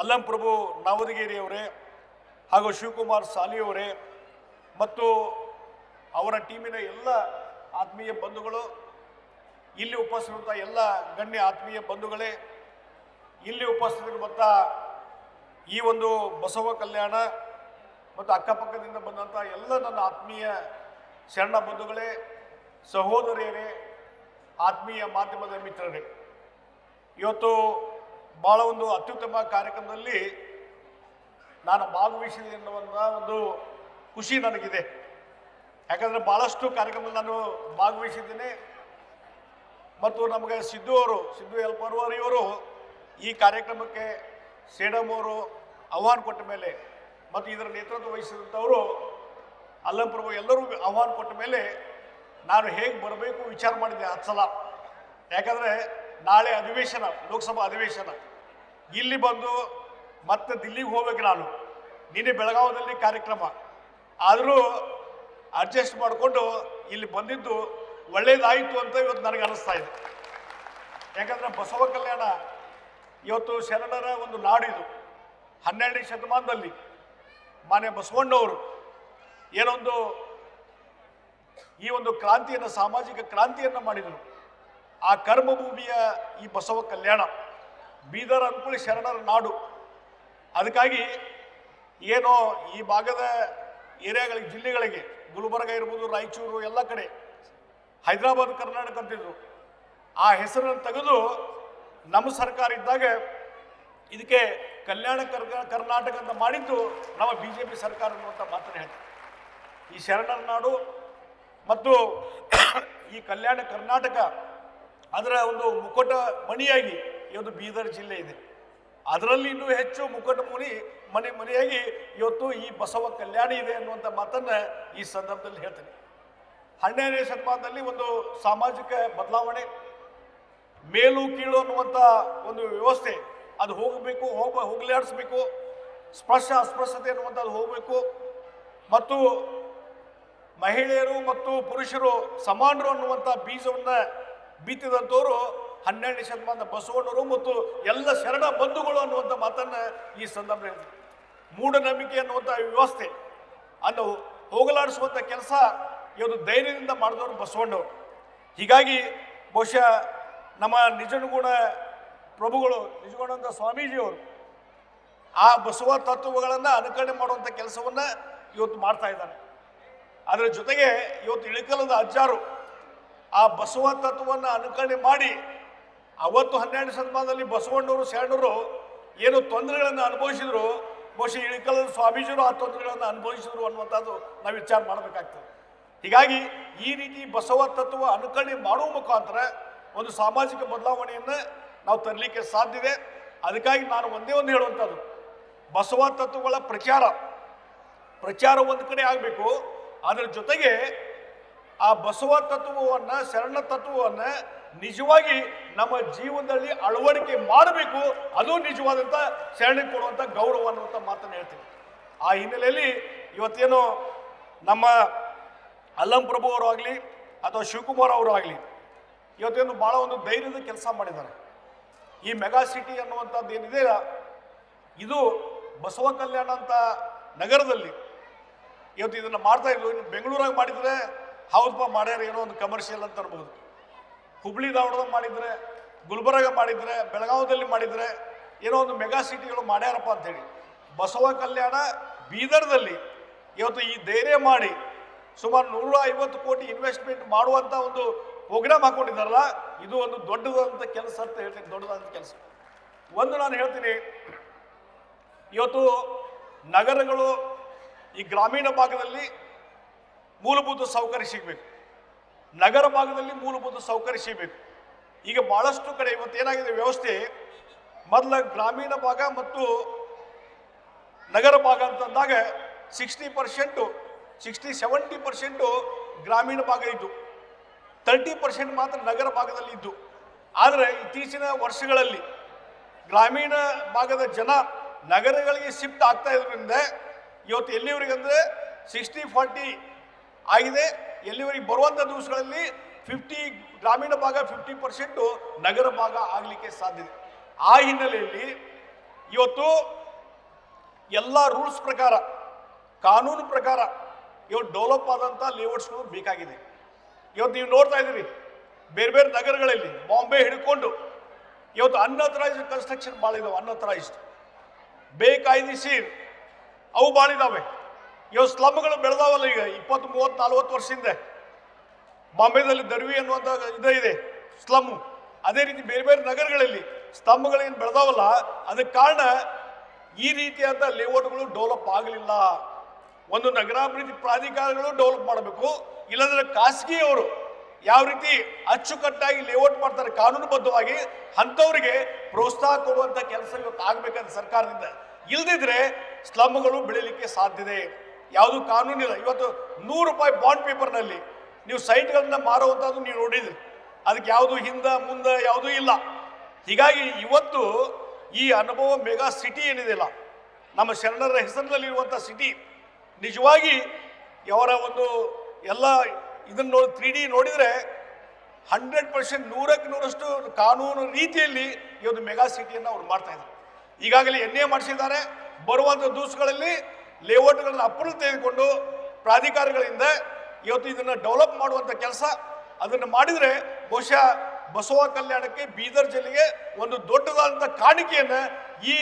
ಅಲ್ಲಂ ಪ್ರಭು ನಾವದಗಿರಿಯವರೇ ಹಾಗೂ ಶಿವಕುಮಾರ್ ಸಾಲಿಯವರೇ ಮತ್ತು ಅವರ ಟೀಮಿನ ಎಲ್ಲ ಆತ್ಮೀಯ ಬಂಧುಗಳು, ಇಲ್ಲಿ ಉಪಸ್ಥಿತಿರುವಂಥ ಎಲ್ಲ ಗಣ್ಯ ಆತ್ಮೀಯ ಬಂಧುಗಳೇ, ಇಲ್ಲಿ ಉಪಸ್ಥಿತಿರುವಂಥ ಈ ಒಂದು ಬಸವ ಕಲ್ಯಾಣ ಮತ್ತು ಅಕ್ಕಪಕ್ಕದಿಂದ ಬಂದಂಥ ಎಲ್ಲ ನನ್ನ ಆತ್ಮೀಯ ಶರಣ ಬಂಧುಗಳೇ, ಸಹೋದರಿಯರೇ, ಆತ್ಮೀಯ ಮಾಧ್ಯಮದ ಮಿತ್ರರೇ. ಇವತ್ತು ಭಾಳ ಒಂದು ಅತ್ಯುತ್ತಮ ಕಾರ್ಯಕ್ರಮದಲ್ಲಿ ನಾನು ಭಾಗವಹಿಸಿದೆ ಎನ್ನುವಂಥ ಒಂದು ಖುಷಿ ನನಗಿದೆ. ಯಾಕಂದರೆ ಭಾಳಷ್ಟು ಕಾರ್ಯಕ್ರಮದಲ್ಲಿ ನಾನು ಭಾಗವಹಿಸಿದ್ದೇನೆ. ಮತ್ತು ನಮಗೆ ಸಿದ್ದು ಅವರು, ಸಿದ್ದು ಎಲ್ ಪರ್ವಾರಿಯವರು ಈ ಕಾರ್ಯಕ್ರಮಕ್ಕೆ ಸೇಡಮ್ ಅವರು ಆಹ್ವಾನ ಕೊಟ್ಟ ಮೇಲೆ ಮತ್ತು ಇದರ ನೇತೃತ್ವ ವಹಿಸಿದಂಥವರು ಅಲ್ಲಂ ಪ್ರಭು ಎಲ್ಲರೂ ಆಹ್ವಾನ ಕೊಟ್ಟ ಮೇಲೆ ನಾನು ಹೇಗೆ ಬರಬೇಕು ವಿಚಾರ ಮಾಡಿದ್ದೆ ಹತ್ತು ಸಲ. ಯಾಕಂದರೆ ನಾಳೆ ಅಧಿವೇಶನ, ಲೋಕಸಭಾ ಅಧಿವೇಶನ. ಇಲ್ಲಿ ಬಂದು ಮತ್ತೆ ದಿಲ್ಲಿಗೆ ಹೋಗ್ಬೇಕು ನಾನು. ನಿನ್ನೆ ಬೆಳಗಾವದಲ್ಲಿ ಕಾರ್ಯಕ್ರಮ. ಆದರೂ ಅಡ್ಜಸ್ಟ್ ಮಾಡಿಕೊಂಡು ಇಲ್ಲಿ ಬಂದಿದ್ದು ಒಳ್ಳೇದಾಯಿತು ಅಂತ ಇವತ್ತು ನನಗೆ ಅನಿಸ್ತಾ ಇದೆ. ಯಾಕಂದರೆ ಬಸವ ಕಲ್ಯಾಣ ಇವತ್ತು ಶರಣರ ಒಂದು ನಾಡಿದು. ಹನ್ನೆರಡನೇ ಶತಮಾನದಲ್ಲಿ ಮಾನ್ಯ ಬಸವಣ್ಣವರು ಏನೊಂದು ಈ ಒಂದು ಕ್ರಾಂತಿಯನ್ನು, ಸಾಮಾಜಿಕ ಕ್ರಾಂತಿಯನ್ನು ಮಾಡಿದರು. ಆ ಕರ್ಮಭೂಮಿಯ ಈ ಬಸವ ಕಲ್ಯಾಣ, ಬೀದರ್ ಅನುಕೂಲ ಶರಣರ ನಾಡು. ಅದಕ್ಕಾಗಿ ಏನೋ ಈ ಭಾಗದ ಏರಿಯಾಗಳಿಗೆ, ಜಿಲ್ಲೆಗಳಿಗೆ, ಗುಲ್ಬರ್ಗ ಇರ್ಬೋದು, ರಾಯಚೂರು, ಎಲ್ಲ ಕಡೆ, ಹೈದರಾಬಾದ್, ಕರ್ನಾಟಕ ಅಂತಿದ್ರು. ಆ ಹೆಸರನ್ನು ತೆಗೆದು ನಮ್ಮ ಸರ್ಕಾರ ಇದ್ದಾಗ ಇದಕ್ಕೆ ಕಲ್ಯಾಣ ಕರ್ನಾಟಕ ಅಂತ ಮಾಡಿದ್ದು ನಮ್ಮ ಬಿ ಜೆ ಪಿ ಸರ್ಕಾರ ಅನ್ನುವಂಥ ಮಾತನ್ನು ಹೇಳ್ತಾರೆ. ಈ ಶರಣರ ನಾಡು ಮತ್ತು ಈ ಕಲ್ಯಾಣ ಕರ್ನಾಟಕ ಅದರ ಒಂದು ಮುಕುಟ ಮಣಿಯಾಗಿ ಇವತ್ತು ಬೀದರ್ ಜಿಲ್ಲೆ ಇದೆ. ಅದರಲ್ಲಿ ಇನ್ನೂ ಹೆಚ್ಚು ಮುಕುಟ ಮುನಿ ಮನೆ ಮನೆಯಾಗಿ ಇವತ್ತು ಈ ಬಸವ ಕಲ್ಯಾಣ ಇದೆ ಅನ್ನುವಂಥ ಮಾತನ್ನು ಈ ಸಂದರ್ಭದಲ್ಲಿ ಹೇಳ್ತೇನೆ. ಹನ್ನೆರಡನೇ ಶತಮಾನದಲ್ಲಿ ಒಂದು ಸಾಮಾಜಿಕ ಬದಲಾವಣೆ, ಮೇಲು ಕೀಳು ಅನ್ನುವಂಥ ಒಂದು ವ್ಯವಸ್ಥೆ, ಅದು ಹೋಗಬೇಕು, ಹೋಗ, ಹೋಗಲಾಡಿಸ್ಬೇಕು, ಸ್ಪರ್ಶ ಅಸ್ಪೃಶ್ಯತೆ ಅನ್ನುವಂಥದ್ದು ಹೋಗಬೇಕು. ಮತ್ತು ಮಹಿಳೆಯರು ಮತ್ತು ಪುರುಷರು ಸಮಾನರು ಅನ್ನುವಂಥ ಬೀಜವನ್ನು ಬಿತ್ತಿದಂಥವರು ಹನ್ನೆರಡನೇ ಶತಮಾನದ ಬಸವಣ್ಣರು ಮತ್ತು ಎಲ್ಲ ಶರಣ ಬಂಧುಗಳು ಅನ್ನುವಂಥ ಮಾತನ್ನು ಈ ಸಂದರ್ಭದಲ್ಲಿ ಮೂಢನಂಬಿಕೆ ಅನ್ನುವಂಥ ವ್ಯವಸ್ಥೆ ಅನ್ನು ಹೋಗಲಾಡಿಸುವಂಥ ಕೆಲಸ ಇವರು ಧೈರ್ಯದಿಂದ ಮಾಡಿದವರು ಬಸವಣ್ಣವರು. ಹೀಗಾಗಿ ಬಹುಶಃ ನಮ್ಮ ನಿಜಗುಣ ಪ್ರಭುಗಳು ನಿಜಗುಣಂತ ಸ್ವಾಮೀಜಿಯವರು ಆ ಬಸವ ತತ್ವಗಳನ್ನು ಅನುಕರಣೆ ಮಾಡುವಂಥ ಕೆಲಸವನ್ನು ಇವತ್ತು ಮಾಡ್ತಾ ಇದ್ದಾರೆ. ಅದರ ಜೊತೆಗೆ ಇವತ್ತು ಇಳಿಕಲದ ಅಜ್ಜಾರು ಆ ಬಸವ ತತ್ವವನ್ನು ಅನುಕರಣೆ ಮಾಡಿ ಅವತ್ತು ಹನ್ನೆರಡು ಶತಮಾನದಲ್ಲಿ ಬಸವಣ್ಣವರು, ಶರಣರು ಏನು ತೊಂದರೆಗಳನ್ನು ಅನುಭವಿಸಿದ್ರು? ಬಹುಶಃ ಇಳಿಕಲದ ಸ್ವಾಮೀಜಿಯವರು ಆ ತೊಂದರೆಗಳನ್ನು ಅನುಭವಿಸಿದ್ರು ಅನ್ನುವಂಥದ್ದು ನಾವು ವಿಚಾರ ಮಾಡಬೇಕಾಗ್ತದೆ. ಹೀಗಾಗಿ ಈ ರೀತಿ ಬಸವ ತತ್ವ ಅನುಕರಣೆ ಮಾಡುವ ಮುಖಾಂತರ ಒಂದು ಸಾಮಾಜಿಕ ಬದಲಾವಣೆಯನ್ನು ನಾವು ತರಲಿಕ್ಕೆ ಸಾಧ್ಯ ಇದೆ. ಅದಕ್ಕಾಗಿ ನಾನು ಒಂದೇ ಒಂದು ಹೇಳುವಂಥದ್ದು. ಬಸವ ತತ್ವಗಳ ಪ್ರಚಾರ. ಪ್ರಚಾರ ಒಂದು ಕಡೆ ಆಗಬೇಕು. ಅದರ ಜೊತೆಗೆ ಆ ಬಸವ ತತ್ವವನ್ನು, ಶರಣ ತತ್ವವನ್ನು ನಿಜವಾಗಿ ನಮ್ಮ ಜೀವನದಲ್ಲಿ ಅಳವಡಿಕೆ ಮಾಡಬೇಕು, ಅದು ನಿಜವಾದಂಥ ಶರಣಿ ಕೊಡುವಂಥ ಗೌರವ ಅನ್ನುವಂಥ ಮಾತನ್ನು ಹೇಳ್ತೀನಿ. ಆ ಹಿನ್ನೆಲೆಯಲ್ಲಿ ಇವತ್ತೇನು ನಮ್ಮ ಅಲ್ಲಂ ಪ್ರಭು ಅವರು ಆಗಲಿ ಅಥವಾ ಶಿವಕುಮಾರ್ ಅವರು ಆಗಲಿ ಇವತ್ತೇನು ಭಾಳ ಒಂದು ಧೈರ್ಯದ ಕೆಲಸ ಮಾಡಿದ್ದಾರೆ. ಈ ಮೆಗಾ ಸಿಟಿ ಅನ್ನುವಂಥದ್ದು ಏನಿದೆ, ಇದು ಬಸವ ಕಲ್ಯಾಣ ಅಂತ ನಗರದಲ್ಲಿ ಇವತ್ತು ಇದನ್ನು ಮಾಡ್ತಾ ಇದ್ರು. ಇನ್ನು ಬೆಂಗಳೂರಾಗ ಮಾಡಿದರೆ ಹೌದಪ್ಪ ಮಾಡ್ಯಾರ ಏನೋ ಒಂದು ಕಮರ್ಷಿಯಲ್ ಅಂತ ಅನ್ಬೋದು. ಹುಬ್ಳಿ ಧಾರವಾಡದಾಗ ಮಾಡಿದರೆ, ಗುಲ್ಬರ್ಗ ಮಾಡಿದರೆ ಬೆಳಗಾವದಲ್ಲಿ ಮಾಡಿದರೆ ಏನೋ ಒಂದು ಮೆಗಾ ಸಿಟಿಗಳು ಮಾಡ್ಯಾರಪ್ಪ ಅಂತೇಳಿ. ಬಸವ ಕಲ್ಯಾಣ ಬೀದರ್ದಲ್ಲಿ ಇವತ್ತು ಈ ಧೈರ್ಯ ಮಾಡಿ ಸುಮಾರು ನೂರ ಐವತ್ತು ಕೋಟಿ ಇನ್ವೆಸ್ಟ್ಮೆಂಟ್ ಮಾಡುವಂಥ ಒಂದು ಪ್ರೋಗ್ರಾಮ್ ಹಾಕೊಂಡಿದ್ದಾರಲ್ಲ, ಇದು ಒಂದು ದೊಡ್ಡದಾದಂಥ ಕೆಲಸ ಅಂತ ಹೇಳ್ತೀನಿ ದೊಡ್ಡದಾದಂಥ ಕೆಲಸ. ಒಂದು ನಾನು ಹೇಳ್ತೀನಿ, ಇವತ್ತು ನಗರಗಳು ಈ ಗ್ರಾಮೀಣ ಭಾಗದಲ್ಲಿ ಮೂಲಭೂತ ಸೌಕರ್ಯ ಸಿಗಬೇಕು. ನಗರ ಭಾಗದಲ್ಲಿ ಮೂಲಭೂತ ಸೌಕರ್ಯ ಸಿಗಬೇಕು. ಈಗ ಭಾಳಷ್ಟು ಕಡೆ ಇವತ್ತೇನಾಗಿದೆ ವ್ಯವಸ್ಥೆ? ಮೊದಲ ಗ್ರಾಮೀಣ ಭಾಗ ಮತ್ತು ನಗರ ಭಾಗ ಅಂತಂದಾಗ sixty percent, sixty seventy percent ಗ್ರಾಮೀಣ ಭಾಗ ಇದ್ದು, ತರ್ಟಿ ಪರ್ಸೆಂಟ್ ಮಾತ್ರ ನಗರ ಭಾಗದಲ್ಲಿ ಇದ್ದು. ಆದರೆ ಇತ್ತೀಚಿನ ವರ್ಷಗಳಲ್ಲಿ ಗ್ರಾಮೀಣ ಭಾಗದ ಜನ ನಗರಗಳಿಗೆ ಶಿಫ್ಟ್ ಆಗ್ತಾ ಇರೋದ್ರಿಂದ ಇವತ್ತು ಎಲ್ಲಿವರೆಗೆ ಅಂದರೆ ಸಿಕ್ಸ್ಟಿ ಫಾರ್ಟಿ ಆಗಿದೆ. ಎಲ್ಲಿವರೆಗೆ ಬರುವಂಥ ದಿವಸಗಳಲ್ಲಿ ಫಿಫ್ಟಿ ಗ್ರಾಮೀಣ ಭಾಗ ಫಿಫ್ಟಿ ಪರ್ಸೆಂಟು ನಗರ ಭಾಗ ಆಗಲಿಕ್ಕೆ ಇದೆ. ಆ ಹಿನ್ನೆಲೆಯಲ್ಲಿ ಇವತ್ತು ಎಲ್ಲ ರೂಲ್ಸ್ ಪ್ರಕಾರ, ಕಾನೂನು ಪ್ರಕಾರ ಇವತ್ತು ಡೆವಲಪ್ ಆದಂಥ ಲೇಔಟ್ಸ್ಗಳು ಬೇಕಾಗಿದೆ. ಇವತ್ತು ನೀವು ನೋಡ್ತಾ ಇದ್ದೀರಿ, ಬೇರೆ ಬೇರೆ ನಗರಗಳಲ್ಲಿ ಬಾಂಬೆ ಹಿಡ್ಕೊಂಡು ಇವತ್ತು ಅನ್ಅಥರೈಸ್ಡ್ ಕನ್ಸ್ಟ್ರಕ್ಷನ್ ಭಾಳ ಇದಾವೆ ಅನ್ಅಥರೈಸ್ಡ್ ಬೇಕಾಯ್ದಿಸಿ ಅವು ಭಾಳ ಇದಾವೆ ಇವತ್ತು ಸ್ಲಮ್ಗಳು ಬೆಳೆದಾವಲ್ಲ ಈಗ, ಇಪ್ಪತ್ತು ಮೂವತ್ತು ನಲ್ವತ್ತು ವರ್ಷದಿಂದ ಬಾಂಬೆದಲ್ಲಿ ದರ್ವಿ ಅನ್ನುವಂಥ ಇದೇ ಇದೆ ಸ್ಲಮ್ಮು ಅದೇ ರೀತಿ ಬೇರೆ ಬೇರೆ ನಗರಗಳಲ್ಲಿ ಸ್ತಂಭಗಳೇನು ಬೆಳೆದಾವಲ್ಲ, ಅದಕ್ಕೆ ಕಾರಣ ಈ ರೀತಿಯಾದ ಲೇಔಟ್ಗಳು ಡೆವಲಪ್ ಆಗಲಿಲ್ಲ. ಒಂದು ನಗರಾಭಿವೃದ್ಧಿ ಪ್ರಾಧಿಕಾರಗಳು ಡೆವಲಪ್ ಮಾಡಬೇಕು, ಇಲ್ಲಂದ್ರೆ ಖಾಸಗಿಯವರು ಯಾವ ರೀತಿ ಅಚ್ಚುಕಟ್ಟಾಗಿ ಲೇಔಟ್ ಮಾಡ್ತಾರೆ ಕಾನೂನುಬದ್ಧವಾಗಿ, ಅಂಥವ್ರಿಗೆ ಪ್ರೋತ್ಸಾಹ ಕೊಡುವಂಥ ಕೆಲಸ ಇವತ್ತು ಆಗಬೇಕಂತ ಸರ್ಕಾರದಿಂದ. ಇಲ್ದಿದ್ರೆ ಸ್ಲಮ್ಗಳು ಬೆಳಿಲಿಕ್ಕೆ ಸಾಧ್ಯತೆ ಯಾವುದು ಕಾನೂನಿಲ್ಲ ಇವತ್ತು ನೂರು ರೂಪಾಯಿ ಬಾಂಡ್ ಪೇಪರ್ನಲ್ಲಿ ನೀವು ಸೈಟ್ಗಳನ್ನ ಮಾರುವಂಥದ್ದು ನೀವು ನೋಡಿದ್ರಿ. ಅದಕ್ಕೆ ಯಾವುದು ಹಿಂದೆ, ಮುಂದೆ ಯಾವುದೂ ಇಲ್ಲ. ಹೀಗಾಗಿ ಇವತ್ತು ಈ ಅನುಭವ ಮೆಗಾ ಸಿಟಿ ಏನಿದೆಯಲ್ಲ ನಮ್ಮ ಶರಣರ ಹೆಸರಿನಲ್ಲಿರುವಂಥ ಸಿಟಿ, ನಿಜವಾಗಿ ಅವರ ಒಂದು ಎಲ್ಲ ಇದನ್ನು ನೋಡಿ ತ್ರೀ ಡಿ ನೋಡಿದರೆ ಹಂಡ್ರೆಡ್ ಪರ್ಸೆಂಟ್ ನೂರಕ್ಕೆ ನೂರಷ್ಟು ಕಾನೂನು ರೀತಿಯಲ್ಲಿ ಈ ಒಂದು ಮೆಗಾ ಸಿಟಿಯನ್ನು ಅವ್ರು ಮಾಡ್ತಾ ಇದ್ದಾರೆ. ಈಗಾಗಲೇ ಎನ್ ಎ ಮಾಡಿಸಿದ್ದಾರೆ. ಬರುವಂಥ ದಿವಸಗಳಲ್ಲಿ ಲೇಔಟ್ಗಳನ್ನು ಅಪ್ರೂವ್ ತೆಗೆದುಕೊಂಡು ಪ್ರಾಧಿಕಾರಗಳಿಂದ ಇವತ್ತು ಇದನ್ನು ಡೆವಲಪ್ ಮಾಡುವಂಥ ಕೆಲಸ. ಅದನ್ನು ಮಾಡಿದರೆ ಬಹುಶಃ ಬಸವ ಕಲ್ಯಾಣಕ್ಕೆ ಬೀದರ್ ಜಿಲ್ಲೆಗೆ ಒಂದು ದೊಡ್ಡದಾದಂಥ ಕಾಣಿಕೆಯನ್ನು ಈ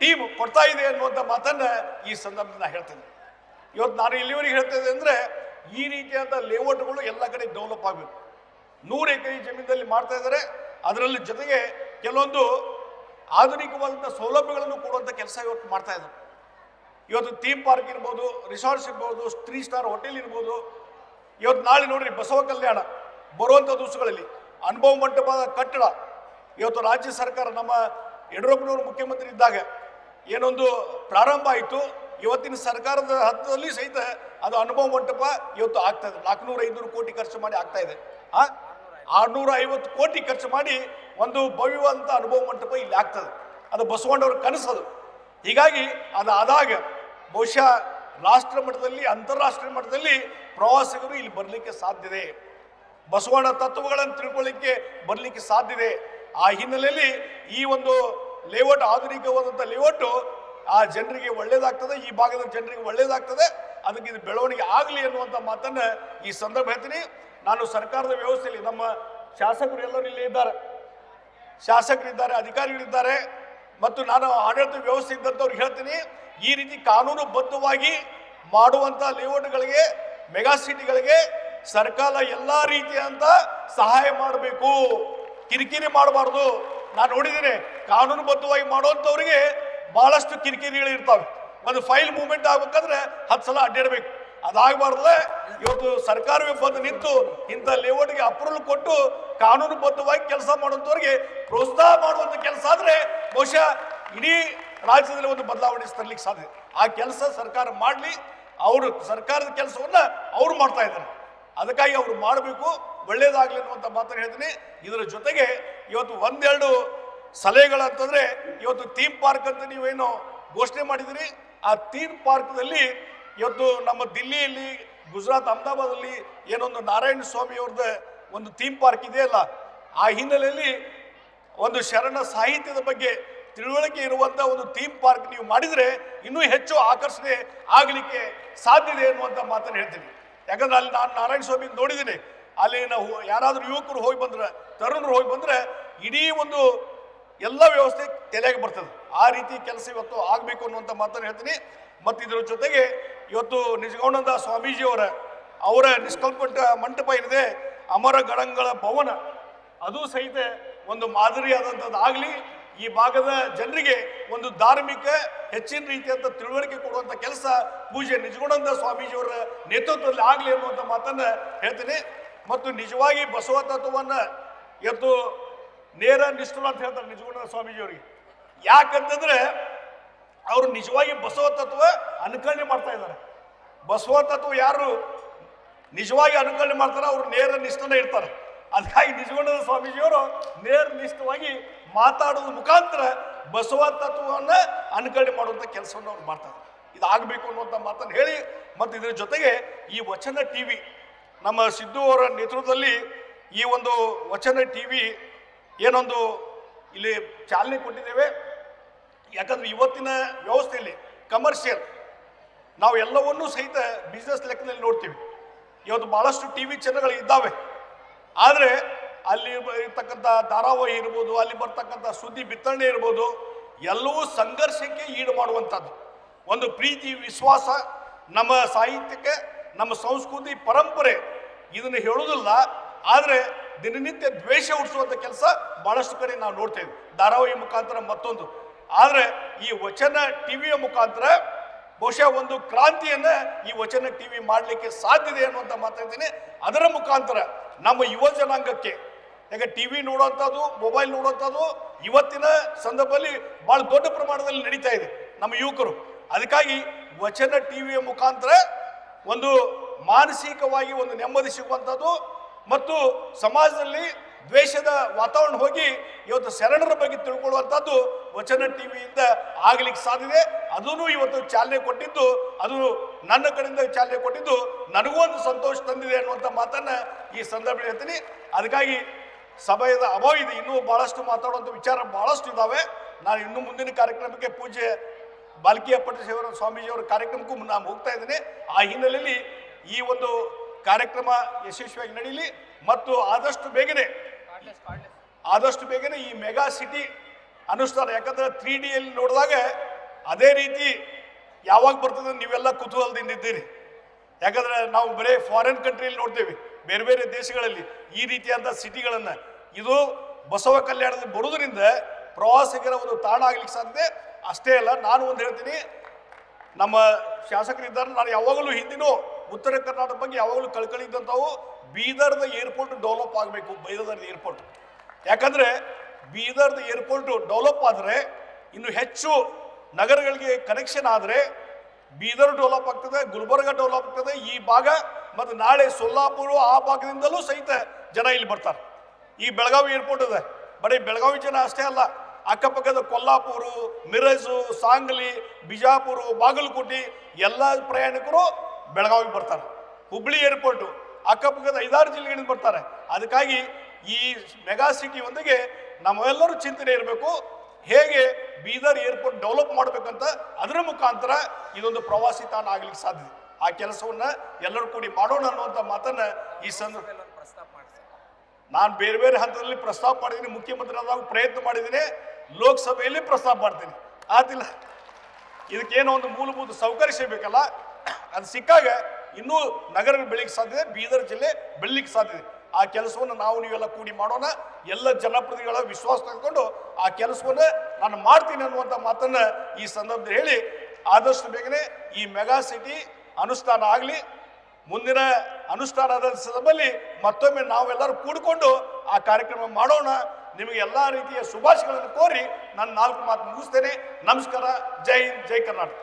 ಟೀಮ್ ಕೊಡ್ತಾ ಇದೆ ಅನ್ನುವಂಥ ಮಾತನ್ನು ಈ ಸಂದರ್ಭದಲ್ಲಿ ನಾನು ಹೇಳ್ತೇನೆ. ಇವತ್ತು ನಾನು ಇಲ್ಲಿವರೆಗೆ ಹೇಳ್ತಾ ಇದ್ದೆ ಅಂದರೆ ಈ ರೀತಿಯಾದ ಲೇಔಟ್ಗಳು ಎಲ್ಲ ಕಡೆ ಡೆವಲಪ್ ಆಗಬೇಕು. ನೂರು ಎಕರೆ ಜಮೀನಲ್ಲಿ ಮಾಡ್ತಾ ಇದ್ದಾರೆ. ಅದರಲ್ಲಿ ಜೊತೆಗೆ ಕೆಲವೊಂದು ಆಧುನಿಕವಾದಂಥ ಸೌಲಭ್ಯಗಳನ್ನು ಕೊಡುವಂಥ ಕೆಲಸ ಇವತ್ತು ಮಾಡ್ತಾ ಇದ್ದಾರೆ. ಇವತ್ತು ಥೀಮ್ ಪಾರ್ಕ್ ಇರ್ಬೋದು ರಿಸಾರ್ಟ್ಸ್ ಇರ್ಬೋದು ತ್ರೀ ಸ್ಟಾರ್ ಹೋಟೆಲ್ ಇರ್ಬೋದು. ಇವತ್ತು ನಾಳೆ ನೋಡ್ರಿ ಬಸವ ಕಲ್ಯಾಣ ಬರುವಂಥ ದಿವಸಗಳಲ್ಲಿ. ಅನುಭವ ಮಂಟಪದ ಕಟ್ಟಡ. ಇವತ್ತು ರಾಜ್ಯ ಸರ್ಕಾರ ನಮ್ಮ ಯಡಿಯೂರಪ್ಪನವರು ಮುಖ್ಯಮಂತ್ರಿ ಇದ್ದಾಗ ಏನೊಂದು ಪ್ರಾರಂಭ ಆಯಿತು. ಇವತ್ತಿನ ಸರ್ಕಾರದ ಹಂತದಲ್ಲಿ ಸಹಿತ ಅದು ಅನುಭವ ಮಂಟಪ ಇವತ್ತು ಆಗ್ತಾ ಇದೆ. ನಾಲ್ಕುನೂರ ಐನೂರು ಕೋಟಿ ಖರ್ಚು ಮಾಡಿ ಆಗ್ತಾ ಇದೆ. ಆ? ಆರುನೂರ ಐವತ್ತು ಕೋಟಿ ಖರ್ಚು ಮಾಡಿ ಒಂದು ಭವ್ಯವಂತ ಅನುಭವ ಮಂಟಪ ಇಲ್ಲಿ ಆಗ್ತದೆ. ಅದು ಬಸವಣ್ಣವ್ರ ಕನಸದು. ಹೀಗಾಗಿ ಅದು ಆದಾಗ ಬಹುಶಃ ರಾಷ್ಟ್ರ ಮಟ್ಟದಲ್ಲಿ, ಅಂತಾರಾಷ್ಟ್ರೀಯ ಮಟ್ಟದಲ್ಲಿ ಪ್ರವಾಸಿಗರು ಇಲ್ಲಿ ಬರಲಿಕ್ಕೆ ಸಾಧ್ಯತೆ ಬಸವಣ್ಣ ತತ್ವಗಳನ್ನು ತಿಳ್ಕೊಳ್ಳಿಕ್ಕೆ ಬರಲಿಕ್ಕೆ ಸಾಧ್ಯತೆ ಆ ಹಿನ್ನೆಲೆಯಲ್ಲಿ ಈ ಒಂದು ಲೇಔಟ್ ಆಧುನಿಕವಾದಂಥ ಲೇಔಟು ಆ ಜನರಿಗೆ ಒಳ್ಳೇದಾಗ್ತದೆ, ಈ ಭಾಗದ ಜನರಿಗೆ ಒಳ್ಳೇದಾಗ್ತದೆ. ಅದಕ್ಕೆ ಇದು ಬೆಳವಣಿಗೆ ಆಗಲಿ ಅನ್ನುವಂಥ ಮಾತನ್ನು ಈ ಸಂದರ್ಭ ಹೇಳ್ತೀನಿ. ನಾನು ಸರ್ಕಾರದ ವ್ಯವಸ್ಥೆಯಲ್ಲಿ ನಮ್ಮ ಶಾಸಕರು ಎಲ್ಲರೂ ಇಲ್ಲೇ ಇದ್ದಾರೆ. ಶಾಸಕರಿದ್ದಾರೆ, ಅಧಿಕಾರಿಗಳಿದ್ದಾರೆ. ಮತ್ತು ನಾನು ಆಡಳಿತ ವ್ಯವಸ್ಥೆ ಇದ್ದಂಥವ್ರಿಗೆ ಹೇಳ್ತೀನಿ, ಈ ರೀತಿ ಕಾನೂನುಬದ್ಧವಾಗಿ ಮಾಡುವಂಥ ಲೇಔಟ್ಗಳಿಗೆ, ಮೆಗಾ ಸಿಟಿಗಳಿಗೆ ಸರ್ಕಾರ ಎಲ್ಲ ರೀತಿಯಂತ ಸಹಾಯ ಮಾಡಬೇಕು. ಕಿರಿಕಿರಿ ಮಾಡಬಾರ್ದು. ನಾನು ನೋಡಿದ್ದೀನಿ ಕಾನೂನುಬದ್ಧವಾಗಿ ಮಾಡುವಂಥವ್ರಿಗೆ ಬಹಳಷ್ಟು ಕಿರಿಕಿರಿಗಳು ಇರ್ತವೆ. ಒಂದು ಫೈಲ್ ಮೂವ್ಮೆಂಟ್ ಆಗ್ಬೇಕಂದ್ರೆ ಹತ್ತು ಸಲ ಅಡ್ಡಾಡಬೇಕು. ಅದಾಗಬಾರ್ದೆ ಇವತ್ತು ಸರ್ಕಾರವೇ ಬಂದು ನಿಂತು ಇಂಥ ಲೇಔಟ್ಗೆ ಅಪ್ರೂವಲ್ ಕೊಟ್ಟು ಕಾನೂನುಬದ್ಧವಾಗಿ ಕೆಲಸ ಮಾಡುವಂಥವ್ರಿಗೆ ಪ್ರೋತ್ಸಾಹ ಮಾಡುವಂಥ ಕೆಲಸ ಆದರೆ ಬಹುಶಃ ಇಡೀ ರಾಜ್ಯದಲ್ಲಿ ಒಂದು ಬದಲಾವಣೆ ತರಲಿಕ್ಕೆ ಸಾಧ್ಯ. ಆ ಕೆಲಸ ಸರ್ಕಾರ ಮಾಡಲಿ, ಅವರು ಸರ್ಕಾರದ ಕೆಲಸವನ್ನ ಅವರು ಮಾಡ್ತಾ ಇದ್ದಾರೆ. ಅದಕ್ಕಾಗಿ ಅವರು ಮಾಡಬೇಕು, ಒಳ್ಳೇದಾಗಲಿ ಅನ್ನುವಂಥ ಮಾತನ್ನು ಹೇಳ್ತೀನಿ. ಇದರ ಜೊತೆಗೆ ಇವತ್ತು ಒಂದೆರಡು ಸಲಹೆಗಳಂತಂದರೆ ಇವತ್ತು ಥೀಮ್ ಪಾರ್ಕ್ ಅಂತ ನೀವೇನು ಘೋಷಣೆ ಮಾಡಿದಿರಿ ಆ ಥೀಮ್ ಪಾರ್ಕ್ದಲ್ಲಿ ಇವತ್ತು ನಮ್ಮ ದಿಲ್ಲಿಯಲ್ಲಿ, ಗುಜರಾತ್ ಅಹಮದಾಬಾದಲ್ಲಿ ಏನೊಂದು ನಾರಾಯಣ ಸ್ವಾಮಿ ಅವ್ರದ್ದು ಒಂದು ಥೀಮ್ ಪಾರ್ಕ್ ಇದೆಯಲ್ಲ ಆ ಹಿನ್ನೆಲೆಯಲ್ಲಿ ಒಂದು ಶರಣ ಸಾಹಿತ್ಯದ ಬಗ್ಗೆ ತಿಳುವಳಿಕೆ ಇರುವಂಥ ಒಂದು ಥೀಮ್ ಪಾರ್ಕ್ ನೀವು ಮಾಡಿದರೆ ಇನ್ನೂ ಹೆಚ್ಚು ಆಕರ್ಷಣೆ ಆಗಲಿಕ್ಕೆ ಸಾಧ್ಯತೆ ಅನ್ನುವಂಥ ಮಾತನ್ನು ಹೇಳ್ತೀನಿ. ಯಾಕಂದ್ರೆ ಅಲ್ಲಿ ನಾನು ನಾರಾಯಣ ಸ್ವಾಮಿ ನೋಡಿದ್ದೀನಿ. ಅಲ್ಲಿ ಯಾರಾದರೂ ಯುವಕರು ಹೋಗಿ ಬಂದ್ರೆ, ತರುಣರು ಹೋಗಿ ಬಂದ್ರೆ ಇಡೀ ಒಂದು ಎಲ್ಲ ವ್ಯವಸ್ಥೆ ತಲೆಗೆ ಬರ್ತದೆ. ಆ ರೀತಿ ಕೆಲಸ ಇವತ್ತು ಆಗಬೇಕು ಅನ್ನುವಂಥ ಮಾತನ್ನು ಹೇಳ್ತೀನಿ. ಮತ್ತು ಇದರ ಜೊತೆಗೆ ಇವತ್ತು ನಿಜಗೌಣದ ಸ್ವಾಮೀಜಿಯವರ, ಅವರ ನಿಷ್ಕಲ್ಪಟ್ಟ ಮಂಟಪ ಏನಿದೆ, ಅಮರ ಗಣಗಳ ಭವನ, ಅದು ಸಹಿತ ಒಂದು ಮಾದರಿಯಾದಂಥದ್ದು ಆಗಲಿ, ಈ ಭಾಗದ ಜನರಿಗೆ ಒಂದು ಧಾರ್ಮಿಕ, ಹೆಚ್ಚಿನ ರೀತಿಯಂತ ತಿಳುವಳಿಕೆ ಕೊಡುವಂಥ ಕೆಲಸ ಪೂಜೆ ನಿಜಗುಣಂದ ಸ್ವಾಮೀಜಿಯವರ ನೇತೃತ್ವದಲ್ಲಿ ಆಗಲಿ ಅನ್ನುವಂಥ ಮಾತನ್ನು ಹೇಳ್ತೀನಿ. ಮತ್ತು ನಿಜವಾಗಿ ಬಸವ ತತ್ವವನ್ನು ಇವತ್ತು ನೇರ ನಿಷ್ಠುರ ಅಂತ ಹೇಳ್ತಾರೆ ನಿಜಗುಣದ ಸ್ವಾಮೀಜಿಯವರಿಗೆ. ಯಾಕಂತಂದ್ರೆ ಅವರು ನಿಜವಾಗಿ ಬಸವ ತತ್ವ ಅನುಕರಣೆ ಮಾಡ್ತಾ ಇದ್ದಾರೆ. ಬಸವ ತತ್ವ ಯಾರು ನಿಜವಾಗಿ ಅನುಕರಣೆ ಮಾಡ್ತಾರೆ ಅವರು ನೇರ ನಿಷ್ಠನೇ ಇರ್ತಾರೆ. ಅದಕ್ಕಾಗಿ ನಿಜಗೊಂಡದ ಸ್ವಾಮೀಜಿಯವರು ನೇರ ನಿಷ್ಠವಾಗಿ ಮಾತಾಡುವ ಮುಖಾಂತರ ಬಸವ ತತ್ವವನ್ನು ಅನುಕರಣೆ ಮಾಡುವಂಥ ಕೆಲಸವನ್ನು ಅವ್ರು ಮಾಡ್ತಾರೆ ಇದಾಗಬೇಕು ಅನ್ನುವಂಥ ಮಾತನ್ನು ಹೇಳಿ, ಮತ್ತು ಇದರ ಜೊತೆಗೆ ಈ ವಚನ ಟಿ ವಿ ನಮ್ಮ ಸಿದ್ದು ಅವರ ನೇತೃತ್ವದಲ್ಲಿ ಈ ಒಂದು ವಚನ ಟಿ ವಿ ಏನೊಂದು ಇಲ್ಲಿ ಚಾಲನೆ ಕೊಟ್ಟಿದ್ದೇವೆ. ಯಾಕಂದ್ರೆ ಇವತ್ತಿನ ವ್ಯವಸ್ಥೆಯಲ್ಲಿ ಕಮರ್ಷಿಯಲ್ ನಾವು ಎಲ್ಲವನ್ನೂ ಸಹಿತ ಬಿಸ್ನೆಸ್ ಲೆಕ್ಕದಲ್ಲಿ ನೋಡ್ತೀವಿ. ಇವತ್ತು ಬಹಳಷ್ಟು ಟಿ ವಿ ಚಾನಲ್ಗಳು ಇದ್ದಾವೆ. ಆದರೆ ಅಲ್ಲಿ ಇರ್ತಕ್ಕಂಥ ಧಾರಾವಾಹಿ ಇರ್ಬೋದು, ಅಲ್ಲಿ ಬರ್ತಕ್ಕಂಥ ಸುದ್ದಿ ಬಿತ್ತರಣೆ ಇರ್ಬೋದು, ಎಲ್ಲವೂ ಸಂಘರ್ಷಕ್ಕೆ ಈಡು ಮಾಡುವಂಥದ್ದು. ಒಂದು ಪ್ರೀತಿ, ವಿಶ್ವಾಸ, ನಮ್ಮ ಸಾಹಿತ್ಯಕ್ಕೆ, ನಮ್ಮ ಸಂಸ್ಕೃತಿ ಪರಂಪರೆ ಇದನ್ನು ಹೇಳುವುದಿಲ್ಲ. ಆದರೆ ದಿನನಿತ್ಯ ದ್ವೇಷ ಹುಟ್ಟಿಸುವಂಥ ಕೆಲಸ ಬಹಳಷ್ಟು ಕಡೆ ನಾವು ನೋಡ್ತೇವೆ ಧಾರಾವಾಹಿ ಮುಖಾಂತರ ಮತ್ತೊಂದು. ಆದರೆ ಈ ವಚನ ಟಿವಿಯ ಮುಖಾಂತರ ಬಹುಶಃ ಒಂದು ಕ್ರಾಂತಿಯನ್ನ ಈ ವಚನ ಟಿವಿ ಮಾಡಲಿಕ್ಕೆ ಸಾಧ್ಯತೆ ಅನ್ನುವಂಥ ಮಾತಾಡ್ತೀನಿ. ಅದರ ಮುಖಾಂತರ ನಮ್ಮ ಯುವ ಜನಾಂಗಕ್ಕೆ ಯಾಕೆ ಟಿವಿ ನೋಡುವಂಥದ್ದು ಮೊಬೈಲ್ ನೋಡುವಂಥದ್ದು ಇವತ್ತಿನ ಸಂದರ್ಭದಲ್ಲಿ ಬಹಳ ದೊಡ್ಡ ಪ್ರಮಾಣದಲ್ಲಿ ನಡೀತಾ ಇದೆ ನಮ್ಮ ಯುವಕರು. ಅದಕ್ಕಾಗಿ ವಚನ ಟಿವಿಯ ಮುಖಾಂತರ ಒಂದು ಮಾನಸಿಕವಾಗಿ ಒಂದು ನೆಮ್ಮದಿ ಸಿಗುವಂಥದ್ದು ಮತ್ತು ಸಮಾಜದಲ್ಲಿ ದ್ವೇಷದ ವಾತಾವರಣ ಹೋಗಿ ಇವತ್ತು ಶರಣರ ಬಗ್ಗೆ ತಿಳ್ಕೊಳ್ಳುವಂಥದ್ದು ವಚನ ಟಿವಿಯಿಂದ ಆಗಲಿಕ್ಕೆ ಸಾಧ್ಯದೆ ಅದೂ ಇವತ್ತು ಚಾಲನೆ ಕೊಟ್ಟಿದ್ದು, ಅದು ನನ್ನ ಕಡೆಯಿಂದ ಚಾಲನೆ ಕೊಟ್ಟಿದ್ದು, ನನಗೂ ಒಂದು ಸಂತೋಷ ತಂದಿದೆ ಅನ್ನುವಂಥ ಮಾತನ್ನ ಈ ಸಂದರ್ಭದಲ್ಲಿ ಹೇಳ್ತೀನಿ. ಅದಕ್ಕಾಗಿ ಸಭೆಯದ ಅಭಾವ ಇದೆ. ಇನ್ನೂ ಬಹಳಷ್ಟು ಮಾತಾಡುವಂಥ ವಿಚಾರ ಬಹಳಷ್ಟು ಇದ್ದಾವೆ ನಾನು ಇನ್ನು ಮುಂದಿನ ಕಾರ್ಯಕ್ರಮಕ್ಕೆ ಪೂಜೆ ಬಾಲ್ಕಿಯ ಪಟ್ಟಶೇವರ ಸ್ವಾಮೀಜಿಯವರ ಕಾರ್ಯಕ್ರಮಕ್ಕೂ ನಾನು ಹೋಗ್ತಾ ಇದ್ದೀನಿ. ಆ ಹಿನ್ನೆಲೆಯಲ್ಲಿ ಈ ಒಂದು ಕಾರ್ಯಕ್ರಮ ಯಶಸ್ವಿಯಾಗಿ ನಡೀಲಿ ಮತ್ತು ಆದಷ್ಟು ಬೇಗನೆ ಆದಷ್ಟು ಬೇಗನೆ ಈ ಮೆಗಾ ಸಿಟಿ ಅನುಷ್ಠಾನ, ಯಾಕಂದ್ರೆ ತ್ರೀ ಡಿಯಲ್ಲಿ ನೋಡಿದಾಗ ಅದೇ ರೀತಿ ಯಾವಾಗ ಬರ್ತದೆ ನೀವೆಲ್ಲ ಕುತೂಹಲದಿಂದ ಇದ್ದೀರಿ ಯಾಕಂದ್ರೆ ನಾವು ಬರೇ ಫಾರಿನ್ ಕಂಟ್ರಿಯಲ್ಲಿ ನೋಡ್ತೇವೆ, ಬೇರೆ ಬೇರೆ ದೇಶಗಳಲ್ಲಿ ಈ ರೀತಿಯಾದ ಸಿಟಿಗಳನ್ನು. ಇದು ಬಸವ ಕಲ್ಯಾಣದಲ್ಲಿ ಬರುವುದರಿಂದ ಪ್ರವಾಸಿಗರ ಒಂದು ತಾಣ ಆಗ್ಲಿಕ್ಕೆ ಸಾಧ್ಯತೆ ಅಷ್ಟೇ ಅಲ್ಲ, ನಾನು ಒಂದು ಹೇಳ್ತೀನಿ, ನಮ್ಮ ಶಾಸಕರಿದ್ದಾರೆ, ನಾನು ಯಾವಾಗಲೂ ಹಿಂದಿನೂ ಉತ್ತರ ಕರ್ನಾಟಕ ಬಗ್ಗೆ ಯಾವಾಗಲೂ ಕಳ್ಕಳಿ ಇದ್ದಂಥವು ಬೀದರ್ದ ಏರ್ಪೋರ್ಟ್ ಡೆವಲಪ್ ಆಗಬೇಕು, ಬೀದರ್ದ ಏರ್ಪೋರ್ಟ್. ಯಾಕಂದರೆ ಬೀದರ್ದ ಏರ್ಪೋರ್ಟ್ ಡೆವಲಪ್ ಆದರೆ ಇನ್ನು ಹೆಚ್ಚು ನಗರಗಳಿಗೆ ಕನೆಕ್ಷನ್ ಆದರೆ ಬೀದರ್ ಡೆವಲಪ್ ಆಗ್ತದೆ, ಗುಲ್ಬರ್ಗ ಡೆವಲಪ್ ಆಗ್ತದೆ, ಈ ಭಾಗ ಮತ್ತು ನಾಳೆ ಸೊಲ್ಲಾಪುರ ಆ ಭಾಗದಿಂದಲೂ ಸಹಿತ ಜನ ಇಲ್ಲಿ ಬರ್ತಾರೆ. ಈ ಬೆಳಗಾವಿ ಏರ್ಪೋರ್ಟ್ ಇದೆ. ಬರೀ ಬೆಳಗಾವಿ ಜನ ಅಷ್ಟೇ ಅಲ್ಲ, ಅಕ್ಕಪಕ್ಕದ ಕೊಲ್ಲಾಪುರ, ಮಿರಜು, ಸಾಂಗ್ಲಿ, ಬಿಜಾಪುರ, ಬಾಗಲಕೋಟೆ ಎಲ್ಲ ಪ್ರಯಾಣಿಕರು ಬೆಳಗಾವಿಗೆ ಬರ್ತಾರೆ. ಹುಬ್ಳಿ ಏರ್ಪೋರ್ಟು, ಅಕ್ಕಪಕ್ಕದ ಐದಾರು ಜಿಲ್ಲೆಗಳಿಂದ ಬರ್ತಾರೆ. ಅದಕ್ಕಾಗಿ ಈ ಮೆಗಾ ಸಿಟಿ ಒಂದಿಗೆ ನಮ್ಮೆಲ್ಲರೂ ಚಿಂತನೆ ಇರಬೇಕು. ಹೇಗೆ ಬೀದರ್ ಏರ್ಪೋರ್ಟ್ ಡೆವಲಪ್ ಮಾಡಬೇಕಂತ ಅದರ ಮುಖಾಂತರ ಇದೊಂದು ಪ್ರವಾಸಿ ತಾಣ ಆಗ್ಲಿಕ್ಕೆ ಸಾಧ್ಯ ಆ ಕೆಲಸವನ್ನ ಎಲ್ಲರೂ ಕೂಡಿ ಮಾಡೋಣ ಅನ್ನುವಂಥ ಮಾತನ್ನ ಈ ಸಂದರ್ಭ ನಾನು ಬೇರೆ ಬೇರೆ ಹಂತದಲ್ಲಿ ಪ್ರಸ್ತಾಪ ಮಾಡಿದ್ದೀನಿ ಮುಖ್ಯಮಂತ್ರಿ ಆದಾಗ ಪ್ರಯತ್ನ ಮಾಡಿದ್ದೀನಿ ಲೋಕಸಭೆಯಲ್ಲಿ ಪ್ರಸ್ತಾಪ ಮಾಡ್ತೀನಿ. ಆತಿಲ್ಲ. ಇದಕ್ಕೇನೋ ಒಂದು ಮೂಲಭೂತ ಸೌಕರ್ಯ ಸಿಗಬೇಕಲ್ಲ? ಅದು ಸಿಕ್ಕಾಗ ಇನ್ನೂ ನಗರಗಳು ಬೆಳಿಗ್ಗೆ ಸಾಧ್ಯತೆ ಬೀದರ್ ಜಿಲ್ಲೆ ಬೆಳಿಲಿಕ್ಕೆ ಸಾಧ್ಯತೆ ಆ ಕೆಲಸವನ್ನು ನಾವು ನೀವೆಲ್ಲ ಕೂಡಿ ಮಾಡೋಣ. ಎಲ್ಲ ಜನಪ್ರತಿನಿಧಿಗಳ ವಿಶ್ವಾಸ ತೆಗೆದುಕೊಂಡು ಆ ಕೆಲಸವನ್ನು ನಾನು ಮಾಡ್ತೀನಿ ಅನ್ನುವಂಥ ಮಾತನ್ನ ಈ ಸಂದರ್ಭದಲ್ಲಿ ಹೇಳಿ, ಆದಷ್ಟು ಬೇಗನೆ ಈ ಮೆಗಾ ಸಿಟಿ ಅನುಷ್ಠಾನ ಆಗಲಿ. ಮುಂದಿನ ಅನುಷ್ಠಾನದ ಸಂದರ್ಭದಲ್ಲಿ ಮತ್ತೊಮ್ಮೆ ನಾವೆಲ್ಲರೂ ಕೂಡಿಕೊಂಡು ಆ ಕಾರ್ಯಕ್ರಮ ಮಾಡೋಣ. ನಿಮಗೆ ಎಲ್ಲ ರೀತಿಯ ಶುಭಾಶಯಗಳನ್ನು ಕೋರಿ ನಾನು ನಾಲ್ಕು ಮಾತು ಮುಗಿಸ್ತೇನೆ. ನಮಸ್ಕಾರ. ಜೈ ಹಿಂದ್, ಜೈ ಕರ್ನಾಟಕ.